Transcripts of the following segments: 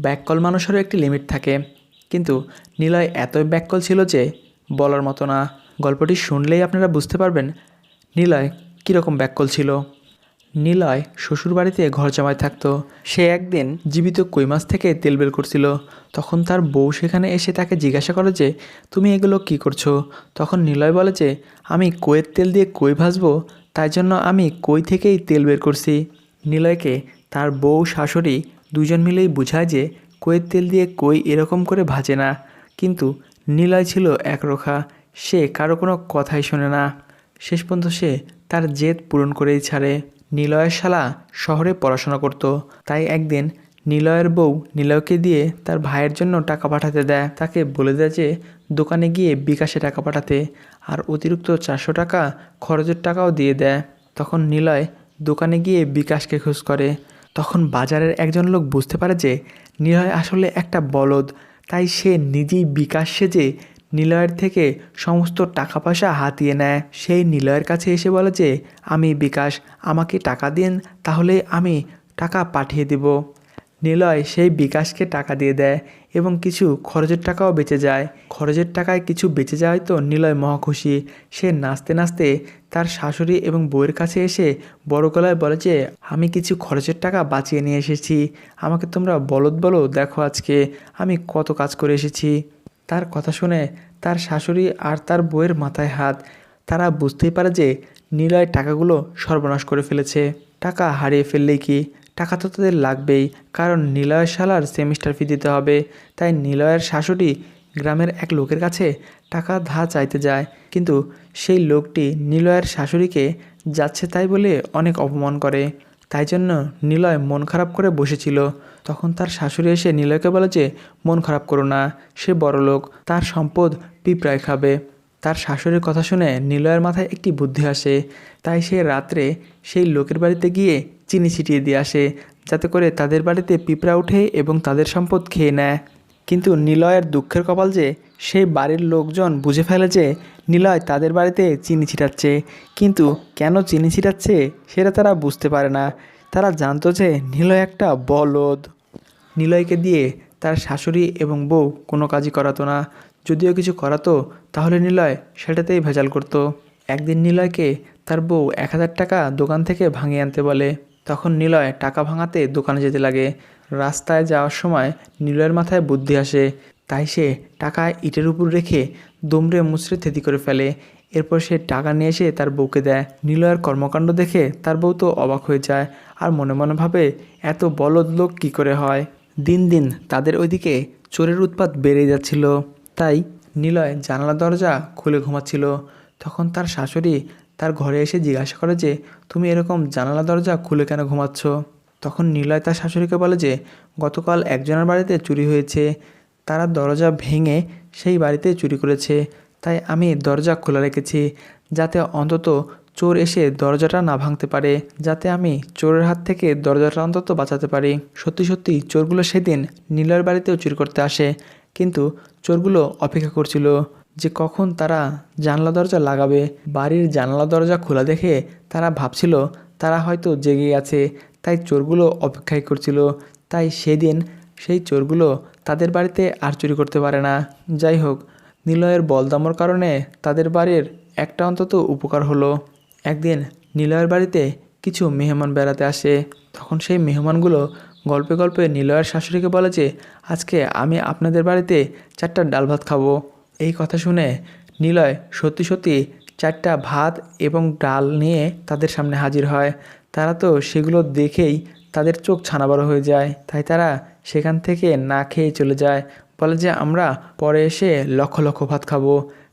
ব্যাককল মানুষেরও একটি লিমিট থাকে। কিন্তু নিলয় এতই ব্যাককল ছিল যে বলার মতো না। গল্পটি শুনলেই আপনারা বুঝতে পারবেন নিলয় কীরকম ব্যাককল ছিল। নিলয় শ্বশুরবাড়িতে ঘর জামাই থাকতো। সে একদিন জীবিত কই মাছ থেকে তেল বের করছিল। তখন তার বউ সেখানে এসে তাকে জিজ্ঞাসা করে যে, তুমি এগুলো কি করছ? তখন নিলয় বলে যে, আমি কইয়ের তেল দিয়ে কই ভাজবো? তাই জন্য আমি কই থেকেই তেল বের করছি। নিলয়কে তার বউ শাশুড়ি দুজন মিলেই বোঝায় যে কইয়ের তেল দিয়ে কই এরকম করে ভাজে না। কিন্তু নিলয় ছিল একরোখা, সে কারও কোনো কথাই শোনে না। শেষ পর্যন্ত সে তার জেদ পূরণ করেই ছাড়ে। নিলয়ের শালা শহরে পড়াশোনা করত। তাই একদিন নিলয়ের বউ নিলয়কে দিয়ে তার ভাইয়ের জন্য টাকা পাঠাতে দেয়। তাকে বলে দেয় যে দোকানে গিয়ে বিকাশে টাকা পাঠাতে আর অতিরিক্ত চারশো টাকা খরচের টাকাও দিয়ে দেয়। তখন নিলয় দোকানে গিয়ে বিকাশকে খোঁজ করে। তখন বাজারের একজন লোক বুঝতে পারে যে নিলয় আসলে একটা বলদ। তাই সে নিজেই বিকাশ সেজে নিলয়ের থেকে সমস্ত টাকা পয়সা হাতিয়ে নেয়। সেই নিলয়ের কাছে এসে বলে যে, আমি বিকাশ, আমাকে টাকা দিন, তাহলে আমি টাকা পাঠিয়ে দেব। নিলয় সেই বিকাশকে টাকা দিয়ে দেয় এবং কিছু খরচের টাকাও বেঁচে যায়। খরচের টাকায় কিছু বেঁচে যায় তো নিলয় মহা খুশি। সে নাচতে নাচতে তার শাশুড়ি এবং বউয়ের কাছে এসে বড় গলায় বলে যে, আমি কিছু খরচের টাকা বাঁচিয়ে নিয়ে এসেছি। আমাকে তোমরা বলদ বলো, দেখো আজকে আমি কত কাজ করে এসেছি। তার কথা শুনে তার শাশুড়ি আর তার বউয়ের মাথায় হাত। তারা বুঝতেই পারে যে, নিলয় টাকাগুলো সর্বনাশ করে ফেলেছে। টাকা হারিয়ে ফেললেই কি? টাকা তো তাদের লাগবেই, কারণ নিলয়ের শালার সেমিস্টার ফি দিতে হবে। তাই নিলয়ের শাশুড়ি গ্রামের এক লোকের কাছে টাকা ধার চাইতে যায়। কিন্তু সেই লোকটি নিলয়ের শাশুড়িকে যাচ্ছে তাই বলে অনেক অপমান করে। তাই জন্য নিলয় মন খারাপ করে বসেছিল। তখন তার শাশুড়ি এসে নিলয়কে বলে যে, মন খারাপ করো না, সে বড় লোক, তার সম্পদ পিঁপড়ায় খাবে। তার শাশুড়ির কথা শুনে নিলয়ের মাথায় একটি বুদ্ধি আসে। তাই সে রাত্রে সেই লোকের বাড়িতে গিয়ে চিনি ছিটিয়ে দিয়ে আসে, যাতে করে তাদের বাড়িতে পিঁপড়া ওঠে এবং তাদের সম্পদ খেয়ে নেয়। কিন্তু নিলয়ের দুঃখের কপাল যে সেই বাড়ির লোকজন বুঝে ফেলে যে, নিলয় তাদের বাড়িতে চিনি ছিটাচ্ছে। কিন্তু কেন চিনি ছিটাচ্ছে, সেটা তারা বুঝতে পারে না। তারা জানতো যে, নিলয় একটা বলদ। নিলয়কে দিয়ে তার শাশুড়ি এবং বউ কোনো কাজই করাতো না। যদিও কিছু করাতো, তাহলে নিলয় সেটাতেই ভেজাল করতো। একদিন নিলয়কে তার বউ এক হাজার টাকা দোকান থেকে ভাঙিয়ে আনতে বলে। তখন নিলয় টাকা ভাঙাতে দোকানে যেতে লাগে। রাস্তায় যাওয়ার সময় নিলয়ের মাথায় বুদ্ধি আসে। তাই সে টাকা ইটের উপর রেখে দুমড়ে মুচড়ে থেতি করে ফেলে। এরপর সে টাকা নিয়ে এসে তার বউকে দেয়। নিলয়ের কর্মকাণ্ড দেখে তার বউ তো অবাক হয়ে যায় আর মনে মনে ভাবে, এত বলদ লোক কী করে হয়? দিন দিন তাদের ওইদিকে চোরের উৎপাত বেড়ে যাচ্ছিল। তাই নিলয় জানালা দরজা খুলে ঘুমাচ্ছিল। তখন তার শাশুড়ি তার ঘরে এসে জিজ্ঞাসা করে যে, তুমি এরকম জানালা দরজা খুলে কেন ঘুমাচ্ছ? তখন নিলয় তার শাশুড়িকে বলে যে, গতকাল একজনের বাড়িতে চুরি হয়েছে। তারা দরজা ভেঙে সেই বাড়িতে চুরি করেছে। তাই আমি দরজা খোলা রেখেছি, যাতে অন্তত চোর এসে দরজাটা না ভাঙতে পারে, যাতে আমি চোরের হাত থেকে দরজাটা অন্তত বাঁচাতে পারি। সত্যি সত্যি, চোরগুলো সেদিন নীলয়ের বাড়িতেও চুরি করতে আসে, কিন্তু চোরগুলো অপেক্ষা করছিল। যে কখন তারা জানলা দরজা লাগাবে, বাড়ির জানলা দরজা খোলা দেখে তারা ভাবছিল তারা হয়তো জেগে আছে, তাই চোরগুলো অপেক্ষাই করছিল। তাই সেদিন সেই চোরগুলো তাদের বাড়িতে আর চুরি করতে পারে না। যাই হোক, নিলয়ের বলদামর কারণে তাদের বাড়ির একটা অন্তত উপকার হলো। একদিন নিলয়ের বাড়িতে কিছু মেহমান বেড়াতে আসে। তখন সেই মেহমানগুলো গল্পে গল্পে নিলয়ের শাশুড়িকে বলে যে, আজকে আমি আপনাদের বাড়িতে চারটা ডাল ভাত খাব। এই কথা শুনে নিলয় সত্যি সত্যি চারটা ভাত এবং ডাল নিয়ে তাদের সামনে হাজির হয়। তারা তো সেগুলো দেখেই তাদের চোখ ছানা বড় হয়ে যায়। তাই তারা সেখান থেকে না খেয়ে চলে যায়। বলে যে, আমরা পরে এসে লক্ষ লক্ষ ভাত খাব।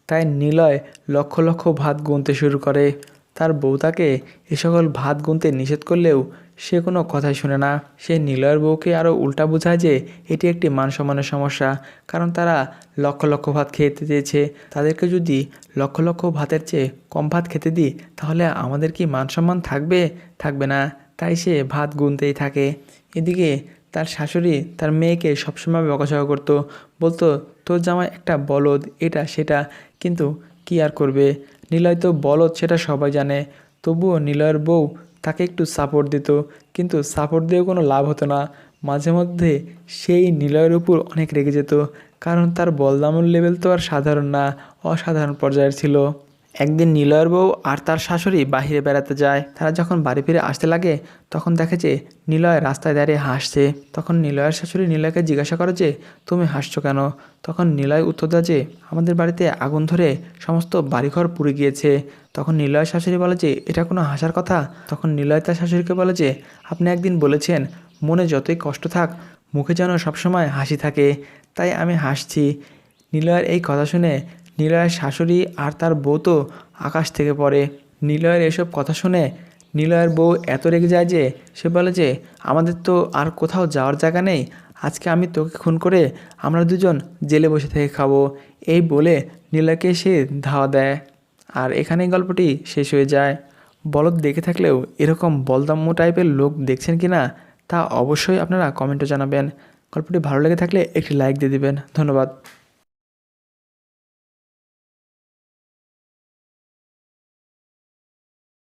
তাই নিলয় লক্ষ লক্ষ ভাত গুনতে শুরু করে। তার বউ তাকে এ সকল ভাত গুনতে নিষেধ করলেও সে কোনো কথাই শুনে না। সে নিলয়ের বউকে আরও উল্টা বোঝায় যে এটি একটি মান সম্মানের সমস্যা, কারণ তারা লক্ষ লক্ষ ভাত খেতে চেয়েছে। তাদেরকে যদি লক্ষ লক্ষ ভাতের চেয়ে কম ভাত খেতে দিই, তাহলে আমাদের কি মান সম্মান থাকবে? থাকবে না। তাই সে ভাত গুনতেই থাকে। এদিকে তার শাশুড়ি তার মেয়েকে সবসময় বকাঝকা করতো। বলতো, তোর জামাই একটা বলদ, এটা সেটা, কিন্তু কি আর করবে? নিলয় তো বলদ সেটা সবাই জানে। তবুও নিলয়ের বউ তাকে একটু সাপোর্ট দিত, কিন্তু সাপোর্ট দিয়েও কোনো লাভ হতো না। মাঝে মধ্যে সেই নিলয়ের উপর অনেক রেগে যেত, কারণ তার বলদামল লেভেল তো আর সাধারণ না, অসাধারণ পর্যায়ের ছিল। একদিন নিলয়ের বউ আর তার শাশুড়ি বাইরে বেড়াতে যায়। তারা যখন বাড়ি ফিরে আসতে লাগে, তখন দেখে যে নিলয় রাস্তায় দাঁড়িয়ে হাসছে। তখন নিলয়ের শাশুড়ি নিলয়কে জিজ্ঞাসা করে যে, তুমি হাসছো কেন? তখন নিলয় উত্তর দেয় যে, আমাদের বাড়িতে আগুন ধরে সমস্ত বাড়িঘর পুড়ে গিয়েছে। তখন নিলয়ের শাশুড়ি বলে যে, এটা কোনো হাসার কথা? তখন নিলয় তার শাশুড়িকে বলে যে, আপনি একদিন বলেছেন, মনে যতই কষ্ট থাক, মুখে যেন সবসময় হাসি থাকে। তাই আমি হাসছি। নিলয়ের এই কথা শুনে নিলয়ের শাশুড়ি আর তার বউ তো আকাশ থেকে পড়ে। নিলয়ের এসব কথা শুনে নিলয়ের বউ এত রেগে যায় যে সে বলে যে, আমাদের তো আর কোথাও যাওয়ার জায়গা নেই। আজকে আমি তোকে খুন করে আমরা দুজন জেলে বসে থেকে খাব। এই বলে নিলয়কে সে ধাওয়া দেয়। আর এখানেই গল্পটি শেষ হয়ে যায়। বলদ দেখে থাকলেও এরকম বলদাম্মু টাইপের লোক দেখছেন কি না তা অবশ্যই আপনারা কমেন্টে জানাবেন। গল্পটি ভালো লেগে থাকলে একটি লাইক দিয়ে দিবেন। ধন্যবাদ।